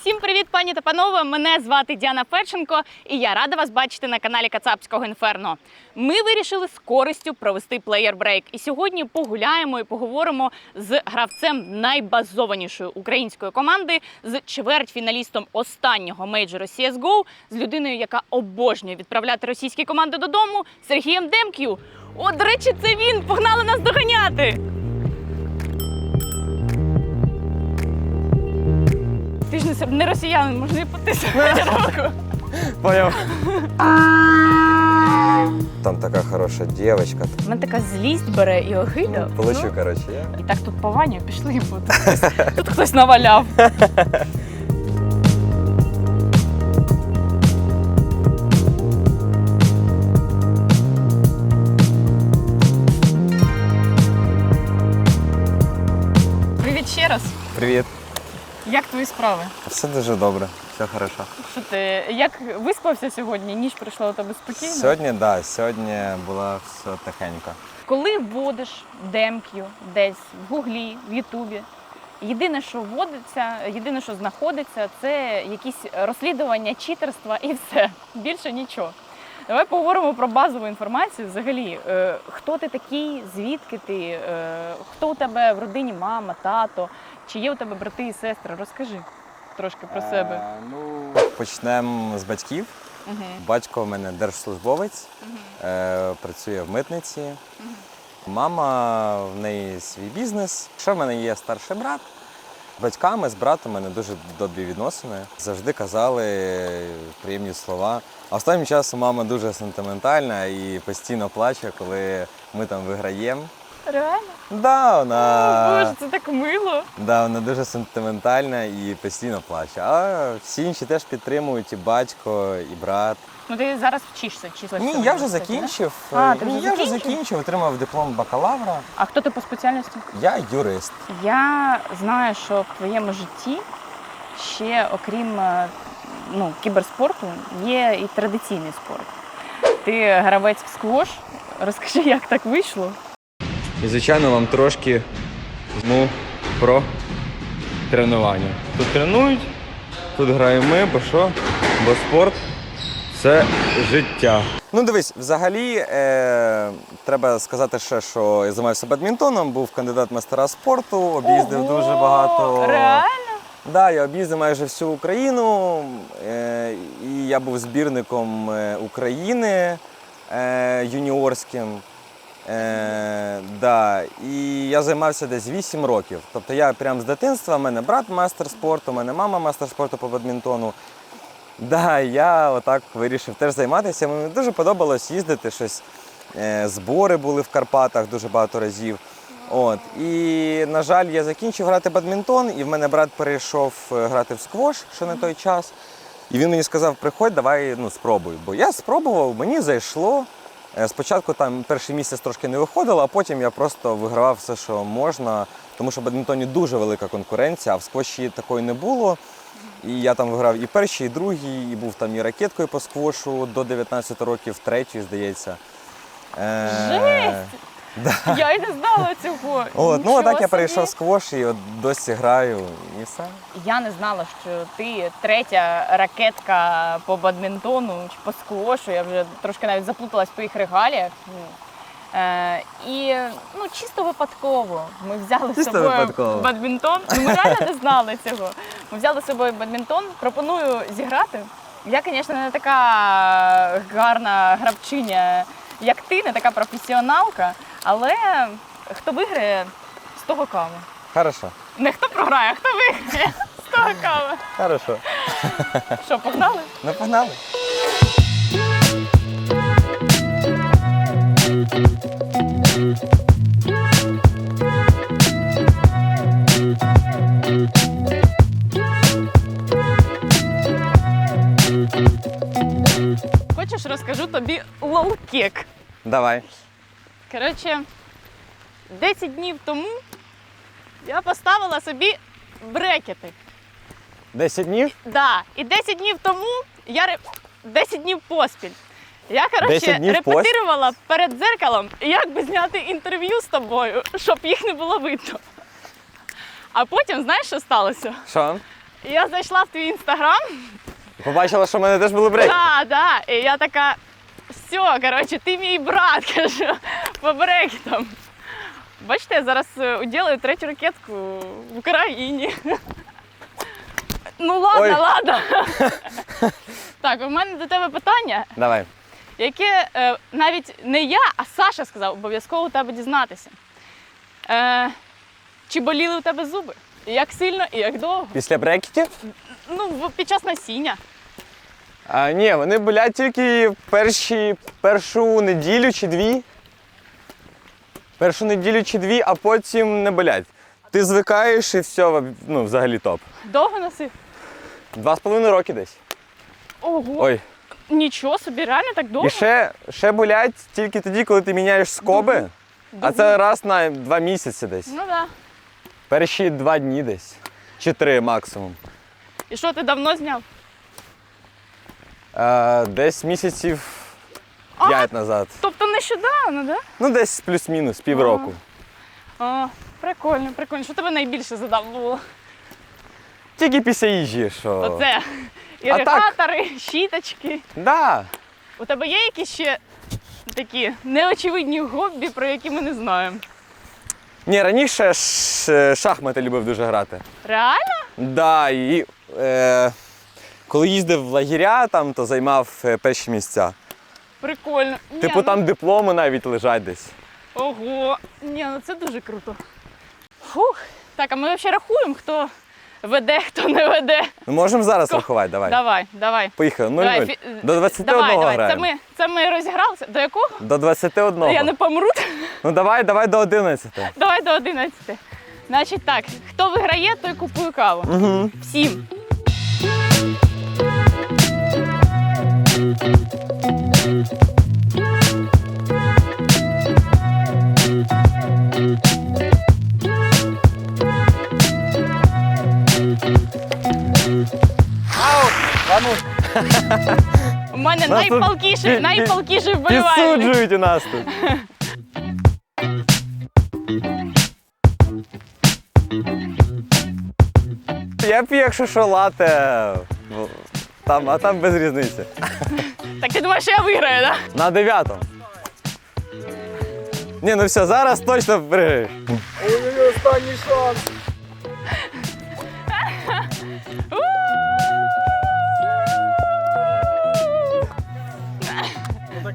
Всім привіт, пані та панове! Мене звати Діана Федченко, і я рада вас бачити на каналі Кацапського інферно. Ми вирішили з користю провести плеєр-брейк. І сьогодні погуляємо і поговоримо з гравцем найбазованішої української команди, з чвертьфіналістом останнього мейджору CSGO, з людиною, яка обожнює відправляти російські команди додому, Сергієм Демків. О, до речі, це він! Погнали нас доганяти! Ти ж не не росіянин, можна і потиснути руку. Понял. Там така хороша дівчинка. У мене така злість бере і огида. Получу, Ну, коротше, я. і так тут по Ваню пішли, бо тут хтось, тут хтось наваляв. Привіт ще раз. Привіт. Як твої справи? Все дуже добре, все хорошо. Що ти як виспався сьогодні? Ніч пройшла у тебе спокійно? Сьогодні, так, да, сьогодні було все тихенько. Коли вводиш демкю десь в гуглі, в Ютубі, єдине, що вводиться, єдине, що знаходиться, це якісь розслідування читерства і все. Більше нічого. Давай поговоримо про базову інформацію. Взагалі, Е, хто ти такий, звідки ти, Е, хто у тебе в родині мама, тато, чи є у тебе брати і сестри? Розкажи трошки про себе. Е, ну, почнемо з батьків. Угу. Батько в мене держслужбовець, е, працює в митниці. Мама в неї свій бізнес. Ще в мене є старший брат. З батьками, з братом у мене дуже добрі відносини. Завжди казали приємні слова. А останнім часом мама дуже сентиментальна і постійно плаче, коли ми там виграємо. Реально? Да, вона, Боже, це так мило. да, вона дуже сентиментальна і постійно плаче. А всі інші теж підтримують і батько, і брат. Ну ти зараз вчишся, числа. Ні, я вже закінчив. А, ти Ні, вже я вже закінчив? закінчив, отримав диплом бакалавра. А хто ти по спеціальності? Я юрист. Я знаю, що в твоєму житті ще, окрім е, ну, кіберспорту, є і традиційний спорт. Ти гравець в сквош. Розкажи, як так вийшло? І, звичайно, вам трошки ну, про тренування. Тут тренують, тут граємо ми, бо що? Бо спорт це життя. Ну дивись, взагалі е, треба сказати ще, що я займався бадмінтоном, був кандидат мастера спорту, об'їздив Ого! дуже багато. Реально? Да, я об'їздив майже всю Україну, е, і я був збірником е, України е, юніорським. Е, да, і я займався десь 8 років. Тобто я прямо з дитинства, в мене брат мастер спорту, в мене мама мастер спорту по бадмінтону. Да, я отак вирішив теж займатися. Мені дуже подобалось їздити щось. Е, збори були в Карпатах дуже багато разів. От. І, на жаль, я закінчив грати бадмінтон, і в мене брат перейшов е, грати в сквош ще на той час. І він мені сказав, приходь, давай ну, спробуй. Бо я спробував, мені зайшло. Е, Спочатку там перший місяць трошки не виходило, а потім я просто вигравав все, що можна, тому що в бадмінтоні дуже велика конкуренція, а в сквоші такої не було. І я там виграв і перший, і другий, і був там і ракеткою по сквошу до 19 років, третій, здається. Е, Жесть! Да. Я й не знала цього. От, ну Нічого отак я перейшов сквош і от досі граю, і все. Я не знала, що ти третя ракетка по бадмінтону чи по сквошу. Я вже трошки навіть заплуталась по їх регаліях. Ну, Е, і ну, чисто випадково ми взяли з Чисто собою випадково. бадмінтон. Ну, ми реально не знали цього. Ми взяли з собою бадмінтон. Пропоную зіграти. Я, звісно, не така гарна гравчиня, як ти, не така професіоналка, але хто виграє, з того кава. Хорошо, Не хто програє, а хто виграє. З того кава. хорошо. Що, погнали? Ну погнали. Хочеш, розкажу тобі лолкек. Давай. Коротше, 10 днів тому я поставила собі брекети. 10 днів? Да. І 10 днів тому я ре... 10 днів поспіль. Я, коротше, репетирувала перед дзеркалом, як би зняти інтерв'ю з тобою, щоб їх не було видно. А потім, знаєш, що сталося? Що? я зайшла в твій інстаграм. Побачила, що в мене теж були брейки. Да, да. І я така, все, коротше, ти мій брат, кажу, по брекетам. Бачите, я зараз е, уділаю третю ракетку в Україні. Ну ладно, Ой. ладно. Так, у мене до тебе питання, Давай. яке е, навіть не я, а Саша сказав, обов'язково у тебе дізнатися. Е, чи боліли у тебе зуби? І Як сильно і як довго? Після брекетів? Ну, в- під час насіння. А, ні, вони болять тільки перші, першу неділю чи дві. Першу неділю чи дві, а потім не болять. Ти звикаєш і все, ну, взагалі топ. Довго носив? Два з половиною роки десь. Ого, Ой. нічого собі, реально так довго? І ще, ще болять тільки тоді, коли ти міняєш скоби. А це раз на два місяці десь. Ну так. Да. Перші два дні десь. Чи три максимум. І що ти давно зняв? Е, десь місяців П'ять назад. Тобто нещодавно, да? Ну, десь плюс-мінус, півроку. О, прикольно, прикольно. Що тебе найбільше задав було? Тільки після їжі, що. Оце. Іригатори, щіточки. Да. У тебе є якісь ще такі неочевидні хобі, про які ми не знаємо? Ні, раніше ш- шахмати любив дуже грати. Реально? Да, і е, коли їздив в лагеря, там, то займав е, перші місця. Прикольно. Ні, Типу ну- там дипломи навіть лежать десь. Ого. Ні, ну це дуже круто. Фух. Так, а ми взагалі рахуємо, хто веде, хто не веде. Ну, можемо зараз Ко- рахувати, давай. Давай, давай. Поїхали. 0-0. Фі- До 21 давай, давай. Це ми, це ми розігралися. До якого? До 21. Я не помру. Ну давай, давай до 11. Давай до 11. Значить так, хто виграє, той купує каву. Угу. Всім. У мене Нас тут найпалкіший, пі- найпалкіший вболівальник. Підсуджують у нас тут. Я б, якщо що, лате. Там, а там без різниці. Так ти думаєш, що я виграю, так? На дев'ятому. Ні, ну все, зараз точно пригай.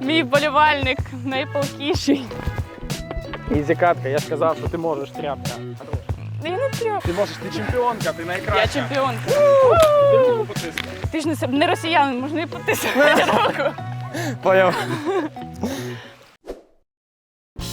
Мій вболівальник найпалкіший. Ізі катка, я ж казав, що ти можеш тряпка. Трьох. Ти можеш, ти чемпіонка, ти Я найкраща. чемпіонка. Ти потисни. Ти ж не, се- не росіянин, можна і потиснути руку. Поняв.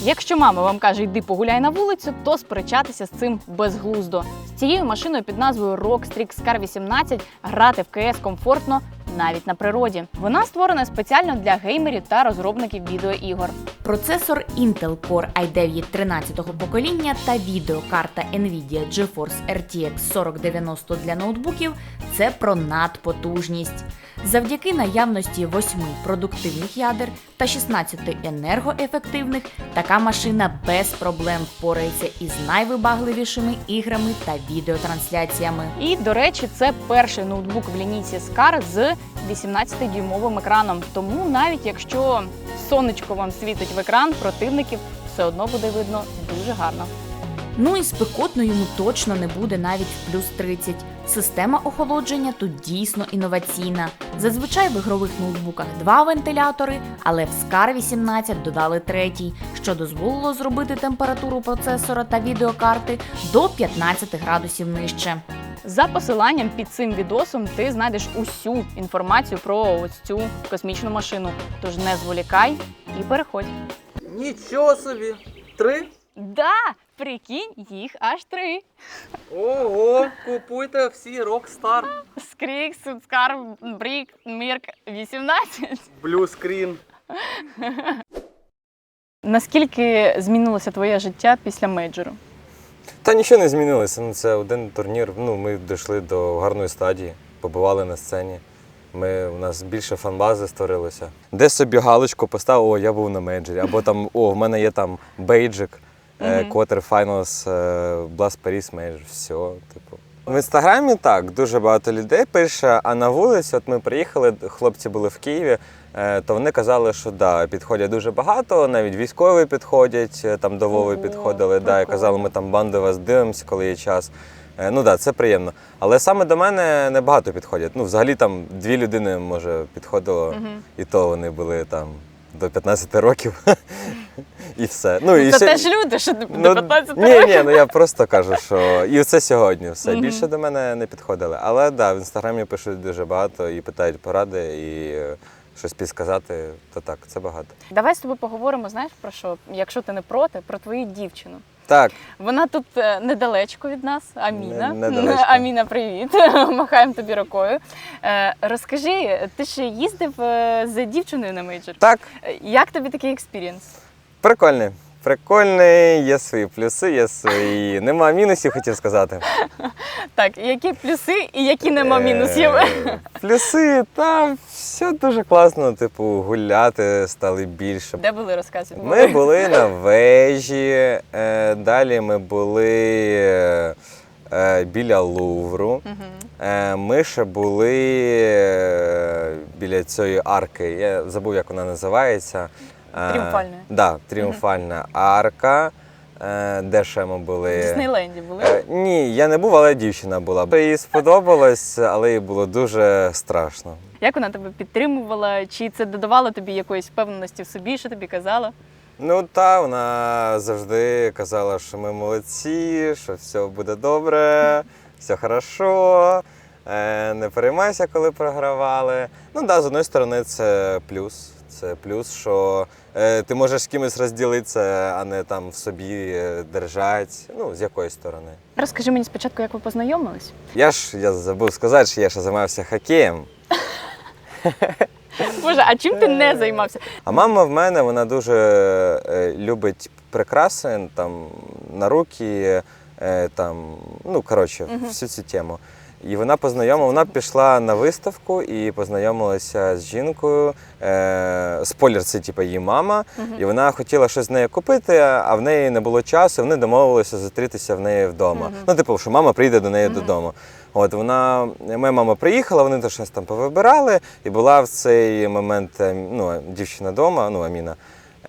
Якщо мама вам каже, йди погуляй на вулицю, то сперечатися з цим безглуздо. З цією машиною під назвою Rockstrix Car 18 грати в КС комфортно навіть на природі. Вона створена спеціально для геймерів та розробників відеоігор. Процесор Intel Core i9 13-го покоління та відеокарта Nvidia GeForce RTX 4090 для ноутбуків це про надпотужність. Завдяки наявності 8 продуктивних ядер та 16 енергоефективних, така машина без проблем впорається із найвибагливішими іграми та відеотрансляціями. І, до речі, це перший ноутбук в лінійці Scar з 18-дюймовим екраном. Тому навіть якщо сонечко вам світить в екран, противників все одно буде видно дуже гарно. Ну і спекотно йому точно не буде навіть в плюс 30. Система охолодження тут дійсно інноваційна. Зазвичай в ігрових ноутбуках два вентилятори, але в SCAR 18 додали третій, що дозволило зробити температуру процесора та відеокарти до 15 градусів нижче. За посиланням під цим відосом ти знайдеш усю інформацію про ось цю космічну машину. Тож не зволікай і переходь. Нічого собі. Три? Да, прикинь, їх аж три. Ого, купуйте всі Rockstar. Скрік, Суцкар, Брік, Мірк 18. Блюскрін. Наскільки змінилося твоє життя після мейджору? Та нічого не змінилося. Ну, це один турнір. Ну, ми дійшли до гарної стадії, побували на сцені. Ми, у нас більше фанбази створилося. Десь собі галочку поставив, о, я був на мейджорі. Або там, о, в мене є там бейджик, Мгм. Quarter Finals, е, Blast Paris Major. Все, типу. В інстаграмі так, дуже багато людей пише, а на вулиці, от ми приїхали, хлопці були в Києві, е, то вони казали, що да, підходять дуже багато, навіть військові підходять, е, там до Вови підходили, да, і казали, ми там банди вас дивимося, коли є час. Е, Ну так, да, це приємно. Але саме до мене не багато підходять. Ну, взагалі там дві людини, може, підходило, і то вони були там до 15 років. І все. Ну, і Це ще- теж люди, що до 15 ні, років. ні, ні, ну я просто кажу, що і це сьогодні все. Мгм. Більше до мене не підходили. Але так, да, в інстаграмі пишуть дуже багато і питають поради, і е, щось підсказати, то так, це багато. Давай з тобою поговоримо, знаєш про що, якщо ти не проти, про твою дівчину. Так, Вона тут е, недалечко від нас, Аміна. Не- Аміна, привіт. Махаємо тобі рукою. Е, розкажи, ти ж їздив е, з дівчиною на мейджор. так, Як тобі такий експірієнс? прикольний. Прикольний, є свої плюси, є свої. Нема мінусів, хотів сказати. Так, які плюси і які нема мінусів? Е, Плюси, та все дуже класно. Типу, гуляти стали більше. Де були розкази? Ми були на вежі, е, далі ми були е, біля Лувру. Е, Ми ще були е, біля цієї арки. Я забув, як вона називається. Е, Тріумфальна. Да, тріумфальна арка. Е, Де ще ми були? В були? Диснейленді були. Е, Ні, я не був, але дівчина була. Їй сподобалось, але їй було дуже страшно. Як вона тебе підтримувала? Чи це додавало тобі якоїсь впевненості в собі, що тобі казала? Ну та вона завжди казала, що ми молодці, що все буде добре, все хорошо, е, не переймайся, коли програвали. Ну да, з одної сторони, це плюс. Це плюс, що е, ти можеш з кимось розділитися, а не там в собі е, держати. Ну, з якої сторони. Розкажи мені спочатку, як ви познайомились? Я ж я забув сказати, що я ще займався хокеєм. Боже, а чим ти не займався? А мама в мене вона дуже е, любить прикраси там на руки, е, там, ну коротше, всю цю тему. І вона познайомила, вона пішла на виставку і познайомилася з жінкою. Е, спойлер, це типу, її мама. І вона хотіла щось з нею купити, а в неї не було часу. Вони домовилися зустрітися в неї вдома. Ну, типу, що мама прийде до неї додому. От вона, моя мама приїхала, вони теж щось там повибирали, і була в цей момент е, ну, дівчина вдома, ну Аміна.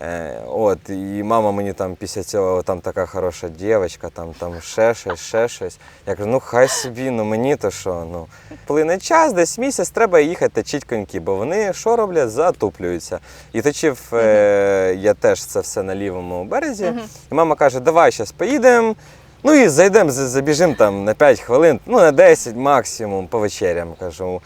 Е, от, і мама мені там після цього там така хороша дівчинка, там, там ще щось, ще щось. Я кажу, ну хай собі, ну мені то що. Ну. Плине час, десь місяць треба їхати точити коньки, бо вони що роблять? Затуплюються. І точив е, я теж це все на лівому березі. І мама каже, давай зараз поїдемо. Ну і зайдемо, забіжимо там на 5 хвилин, ну на 10 максимум по вечерям. Кажу.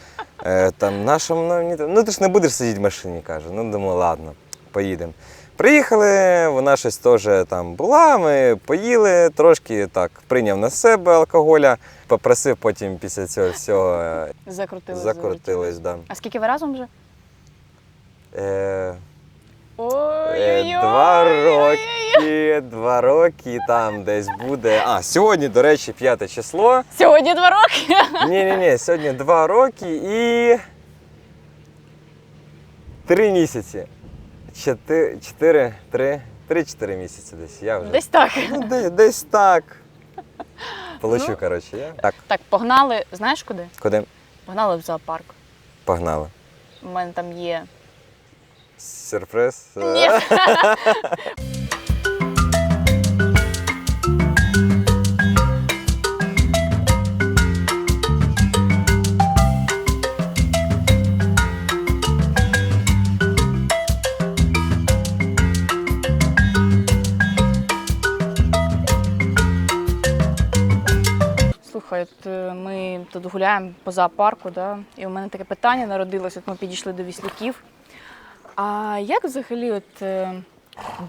Е, там, нашому, ну, ну ти ж не будеш сидіти в машині, каже. Ну, думаю, ладно, поїдемо. Приїхали, вона щось теж там була, ми поїли, трошки так прийняв на себе алкоголя, попросив потім після цього всього е, Закрутились. закрутились. Да. А скільки ви разом вже? Е, Е, Два роки, два роки там десь буде. А, сьогодні, до речі, п'яте число. Сьогодні два роки. Ні, ні, ні, сьогодні два роки і. Три місяці. Чотири, чотири, три, три-чотири місяці десь. Я вже. Десь так. Ну, десь, десь так. Получу, Ну. коротше, я. Так, Так, погнали. Знаєш куди? куди? Погнали в зоопарк. Погнали. У мене там є. Сюрприз. Ні. тут гуляємо по зоопарку, да? і у мене таке питання народилось, от ми підійшли до віслюків. А як взагалі от, е,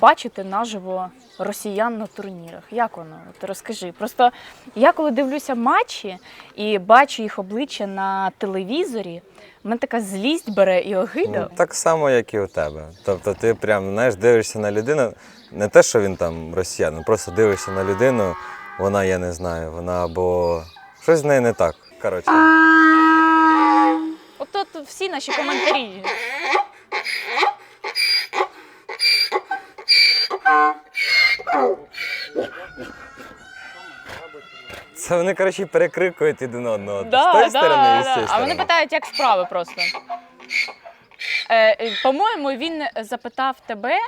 бачити наживо росіян на турнірах? Як воно? От розкажи. Просто я коли дивлюся матчі і бачу їх обличчя на телевізорі, в мене така злість бере і огида. Ну, так само, як і у тебе. Тобто ти прям знаєш, дивишся на людину, не те, що він там росіянин, просто дивишся на людину, вона, я не знаю, вона або щось з нею не так. Коротше. От тут всі наші коментарі. Це вони, коротше, перекрикують один одного. Да, з тої да, сторони і з да. цієї А вони сторони. питають, як справи просто. Е, е, по-моєму, він запитав тебе,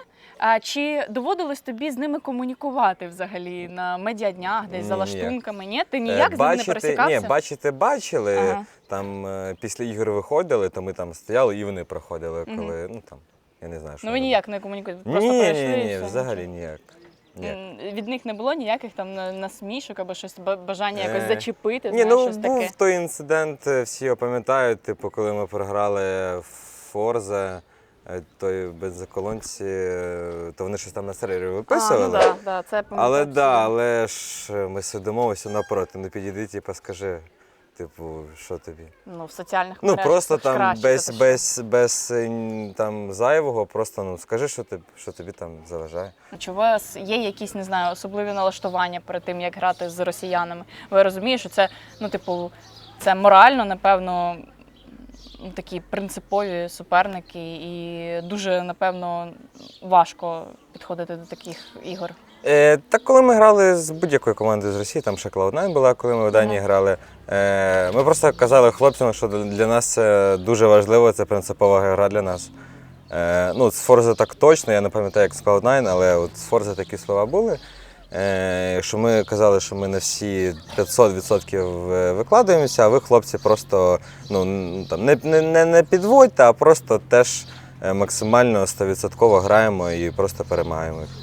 а чи доводилось тобі з ними комунікувати взагалі на медіаднях, десь за Ні, лаштунками? Ні, ти Е, ніяк з ними не бачити- пересікався? Ні, бачити бачили. Ага. Там е, після ігор виходили, то ми там стояли і вони проходили, Мгм. коли, ну там, я не знаю, що. Ну ви ніяк не комунікуєте, просто Ні, перейшли. ні, і ні, все. взагалі ніяк. ніяк. М, Від них не було ніяких там на- насмішок або щось ба- бажання якось Е, зачепити, Ні, знаєш, ну щось був таке. той інцидент, е, всі його пам'ятають, типу, коли ми програли Форзе, е, той бензоколонці, е, то вони щось там на сервері виписували. А, ну да, да, це Але абсолютно. да, але ж е, ми сидимо ось напроти. Ну підійди, типу, скажи, типу, що тобі? Ну, в соціальних Ну мережах просто це ж там краще, без, це ж- без, без е, там зайвого, просто ну скажи, що тобі, що тобі там заважає. Чи у вас є якісь, не знаю, особливі налаштування перед тим, як грати з росіянами? Ви розумієте, що це, ну, типу, це морально, напевно, такі принципові суперники, і дуже, напевно, важко підходити до таких ігор. Е, так коли ми грали з будь-якою командою з Росії, там ще Cloud9 була, коли ми в Данії Мгм. грали. Е, ми просто казали хлопцям, що для нас це дуже важливо, це принципова гра для нас. Е, ну, з Forza так точно, я не пам'ятаю, як з Cloud9, але от з Forza такі слова були. Е, що ми казали, що ми на всі 500% викладаємося, а ви, хлопці, просто ну, там, не, не, не, не підводьте, а просто теж е, максимально 100% граємо і просто перемагаємо їх.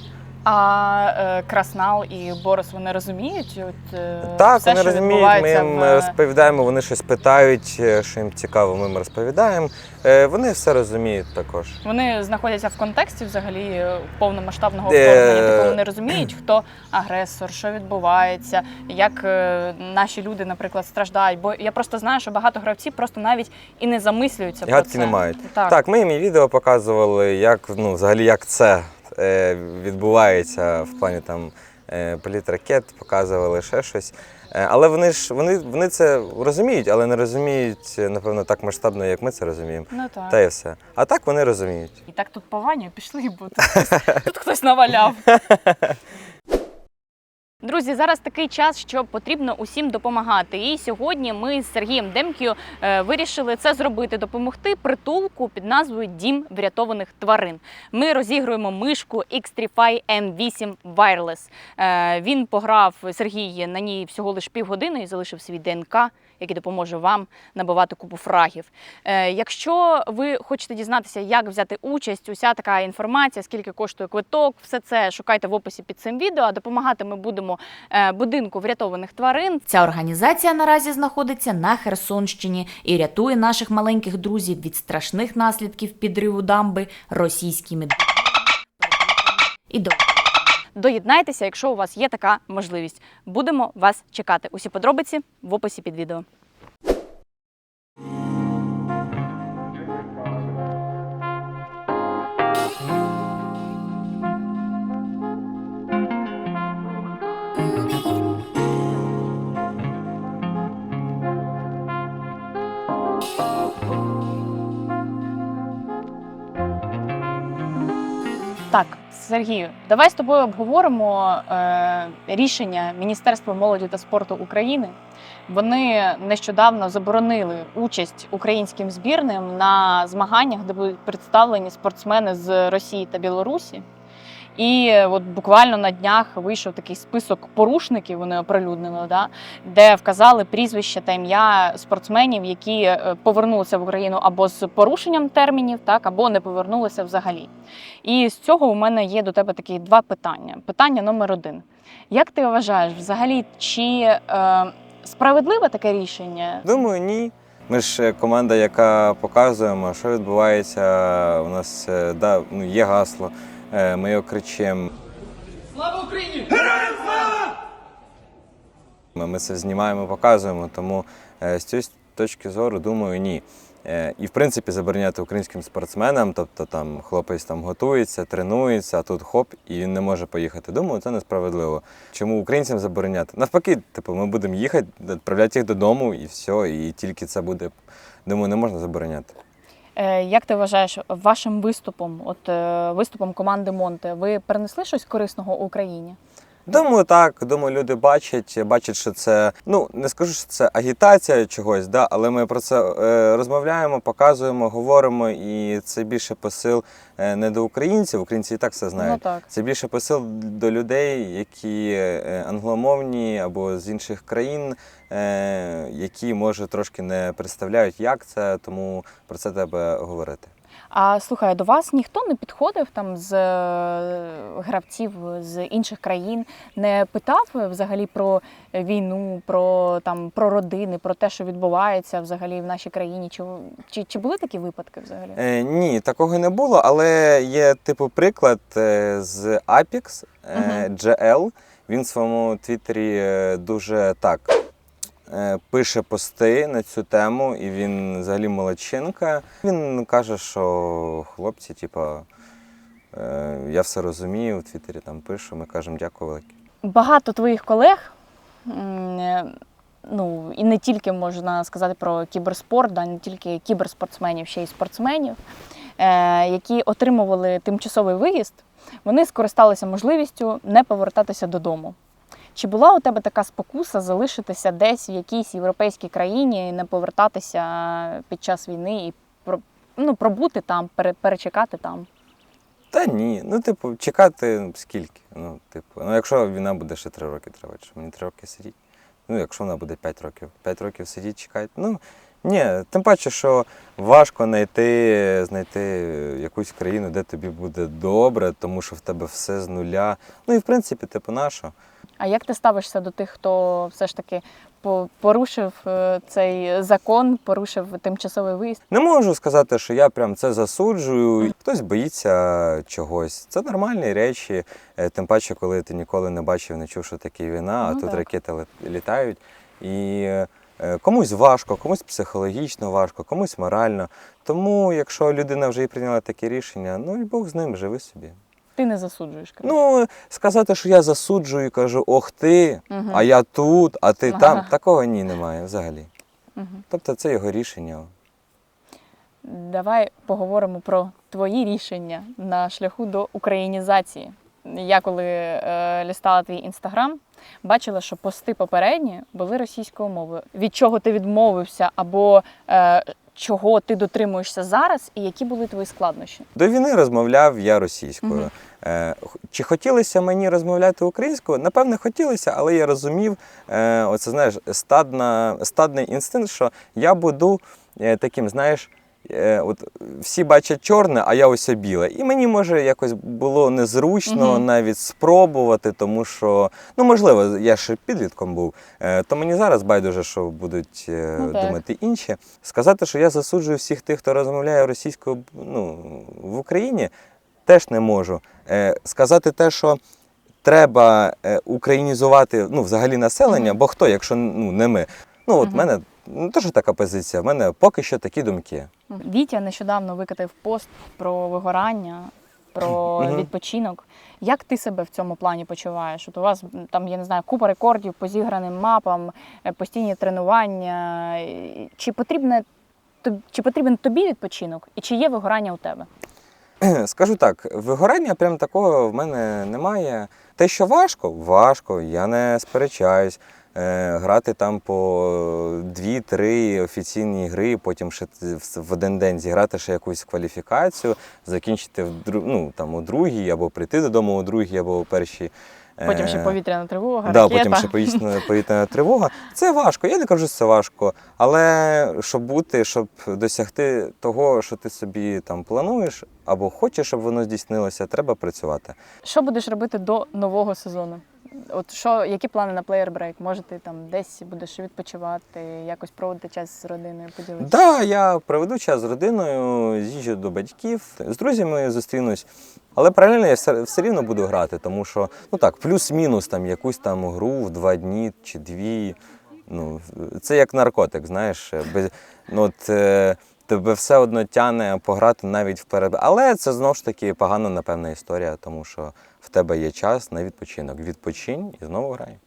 А е, Краснал і Борис вони розуміють? От, е, Так, все, вони що розуміють, ми їм в... розповідаємо, вони щось питають, е, що їм цікаво, ми їм розповідаємо. Е, Вони все розуміють також. Вони знаходяться в контексті взагалі е, повномасштабного Е, вторгнення. Типу вони розуміють, хто агресор, що відбувається, як е, наші люди, наприклад, страждають. Бо я просто знаю, що багато гравців просто навіть і не замислюються І про гадки це. не мають. Так. Так, ми їм і відео показували, як ну, взагалі як це е, відбувається в плані там е, політ ракет, показували ще щось. Е, але вони ж вони, вони це розуміють, але не розуміють, е, напевно, так масштабно, як ми це розуміємо. Ну так. Та і все. А так вони розуміють. І так тут по Ваню пішли, бо тут хтось, тут хтось наваляв. Друзі, зараз такий час, що потрібно усім допомагати. І сьогодні ми з Сергієм Демкію е, вирішили це зробити, допомогти притулку під назвою Дім врятованих тварин. Ми розігруємо мишку Xtrify M8 Wireless. Е, Він пограв Сергій на ній всього лише півгодини і залишив свій ДНК, який допоможе вам набивати купу фрагів. Е, Якщо ви хочете дізнатися, як взяти участь, уся така інформація, скільки коштує квиток, все це шукайте в описі під цим відео. Допомагати ми будемо е, будинку врятованих тварин. Ця організація наразі знаходиться на Херсонщині і рятує наших маленьких друзів від страшних наслідків підриву дамби російськими і до. Доєднайтеся, якщо у вас є така можливість. Будемо вас чекати. Усі подробиці в описі під відео. Так, Сергію, давай з тобою обговоримо е, рішення Міністерства молоді та спорту України. Вони нещодавно заборонили участь українським збірним на змаганнях, де будуть представлені спортсмени з Росії та Білорусі. І от буквально на днях вийшов такий список порушників, вони оприлюднили, да, де вказали прізвища та ім'я спортсменів, які е, повернулися в Україну або з порушенням термінів, так або не повернулися взагалі. І з цього у мене є до тебе такі два питання. Питання номер один: як ти вважаєш, взагалі, чи е, справедливе таке рішення? Думаю, ні. Ми ж е, команда, яка показуємо, що відбувається. У нас е, да, ну, є гасло, е, ми його кричимо. Слава Україні! Героям слава! Ми це знімаємо, показуємо, тому е, з цієї точки зору, думаю, ні. Е, І в принципі забороняти українським спортсменам, тобто там хлопець там готується, тренується, а тут хоп, і він не може поїхати. Думаю, це несправедливо. Чому українцям забороняти? Навпаки, типу, ми будемо їхати, відправляти їх додому і все, і тільки це буде. Думаю, не можна забороняти. Е, Як ти вважаєш вашим виступом, от е, виступом команди Монте, ви принесли щось корисного Україні? Думаю, так. Думаю, люди бачать, бачать, що це ну не скажу, що це агітація чогось, да, але ми про це е, розмовляємо, показуємо, говоримо, і це більше посил е, не до українців. Українці і так все знають. Ну так. Це більше посил до людей, які е, англомовні або з інших країн, е, які може трошки не представляють, як це, тому про це треба говорити. А слухай, до вас ніхто не підходив там з е, гравців з інших країн, не питав взагалі про війну, про там про родини, про те, що відбувається взагалі в нашій країні? Чи, чи, чи були такі випадки взагалі? Е, ні, такого не було, але є типу приклад е, з Apix е, Мгм. GL. Він в своєму твіттері е, дуже так пише пости на цю тему, і він взагалі молодчинка. Він каже, що хлопці, типа, е, я все розумію, в Твіттері там пишу, ми кажемо дякую велике. Багато твоїх колег, е, ну і не тільки можна сказати про кіберспорт, да, не тільки кіберспортсменів, ще й спортсменів, е, які отримували тимчасовий виїзд, вони скористалися можливістю не повертатися додому. Чи була у тебе така спокуса залишитися десь в якійсь європейській країні і не повертатися під час війни і ну, пробути там, перечекати там? Та ні, ну типу, чекати скільки. Ну, типу, ну якщо війна буде ще три роки тривати, що мені три роки сидіти. Ну, якщо вона буде 5 років, 5 років сидіти, чекати. Ну ні, тим паче, що важко знайти, знайти якусь країну, де тобі буде добре, тому що в тебе все з нуля. Ну і в принципі, типу, нащо? А як ти ставишся до тих, хто все ж таки порушив е, цей закон, порушив тимчасовий виїзд? Не можу сказати, що я прям це засуджую. Хтось боїться чогось. Це нормальні речі. Е, Тим паче, коли ти ніколи не бачив, не чув, що таке війна, а Ну, тут так. ракети літають. І е, комусь важко, комусь психологічно важко, комусь морально. Тому, якщо людина вже і прийняла таке рішення, ну і Бог з ним, живи собі. Ти не засуджуєш. коротше. Ну, сказати, що я засуджую, кажу, ох ти, Мгм. а я тут, а ти Ага. там, такого ні, немає взагалі. Мгм. Тобто це його рішення. Давай поговоримо про твої рішення на шляху до українізації. Я коли е, лістала твій інстаграм, бачила, що пости попередні були російською мовою. Від чого ти відмовився, або е, чого ти дотримуєшся зараз, і які були твої складнощі? До війни розмовляв я російською. Е, Чи хотілося мені розмовляти українською? Напевне, хотілося, але я розумів, е, оце знаєш, стадна, стадний інстинкт, що я буду е, таким, знаєш. Е, От всі бачать чорне, а я ось біле. І мені може якось було незручно Мгм. навіть спробувати, тому що ну можливо, я ще підлітком був. е, То мені зараз байдуже, що будуть е, Ну, так. думати інші. Сказати, що я засуджую всіх тих, хто розмовляє російською ну, в Україні, теж не можу. Сказати те, що треба українізувати ну, взагалі населення, Мгм. бо хто, якщо ну, не ми. Ну, от Мгм. мене ну, теж така позиція. В мене поки що такі думки. Вітя нещодавно викатив пост про вигорання, про відпочинок. Як ти себе в цьому плані почуваєш? От у вас там, я не знаю, купа рекордів по зіграним мапам, е, постійні тренування. Чи потрібне чи потрібен тобі відпочинок, і чи є вигорання у тебе? Скажу так, вигорання прям такого в мене немає. Те, що важко, важко, я не сперечаюсь. Е, Грати там по дві-три офіційні гри, потім ще в- один день зіграти ще якусь кваліфікацію, закінчити в ну, там, у другій, або прийти додому у другій, або у першій. Потім ще Е, повітряна тривога, Да, ракета. потім ще повітряна, повітряна тривога. Це важко. Я не кажу, що це важко. Але щоб бути, щоб досягти того, що ти собі там плануєш, або хочеш, щоб воно здійснилося, треба працювати. Що будеш робити до нового сезону? От що, які плани на плеєр брейк? Може, ти там десь будеш відпочивати, якось проводити час з родиною, поділитися? Так, да, я проведу час з родиною, з'їжджу до батьків, з друзями зустрінусь. Але паралельно я все, все рівно буду грати, тому що ну так, плюс-мінус там якусь там гру в два дні чи дві. Ну, це як наркотик, знаєш. Без, ну, от, е, тебе все одно тяне пограти навіть вперед. Але це знову ж таки погана, напевно, історія, тому що в тебе є час на відпочинок. Відпочинь і знову грай.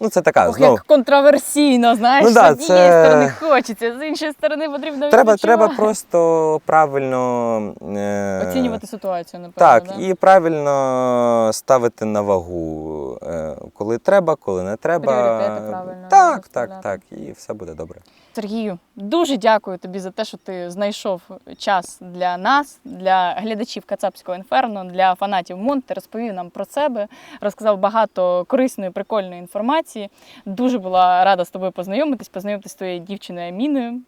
Ну, це така, Ох, знову. як контроверсійно, знаєш, Ну да, з однієї це- сторони хочеться, з іншої сторони потрібно Треба, треба просто правильно е, оцінювати ситуацію, напевно. Так, да? і правильно ставити на вагу, е, коли треба, коли не треба. Пріоритети правильно Так, так, так, і все буде добре. Сергію, дуже дякую тобі за те, що ти знайшов час для нас, для глядачів Кацапського інферно, для фанатів Монти. Розповів нам про себе, розказав багато корисної, прикольної інформації. Дуже була рада з тобою познайомитись, познайомитись з твоєю дівчиною Аміною.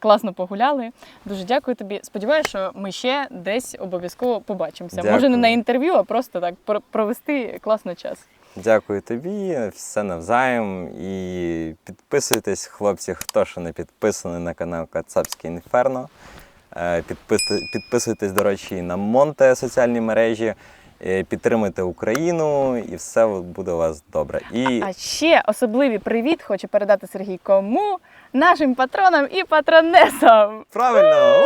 Класно погуляли. Дуже дякую тобі. Сподіваюся, що ми ще десь обов'язково побачимося. Може, не на інтерв'ю, а просто так про- провести класно час. Дякую тобі, все навзаєм. І підписуйтесь, хлопці, хто ще не підписаний на канал Кацапське Інферно. Е, підпис- Підписуйтесь, до речі, на Монте соціальні мережі. Е, Підтримуйте Україну і все буде у вас добре. І А ще особливий привіт хочу передати Сергій кому нашим патронам і патронесам. правильно!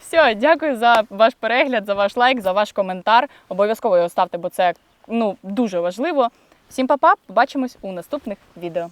Все, дякую за ваш перегляд, за ваш лайк, за ваш коментар. Обов'язково його ставте, бо це ну дуже важливо. Всім па-па, побачимось у наступних відео.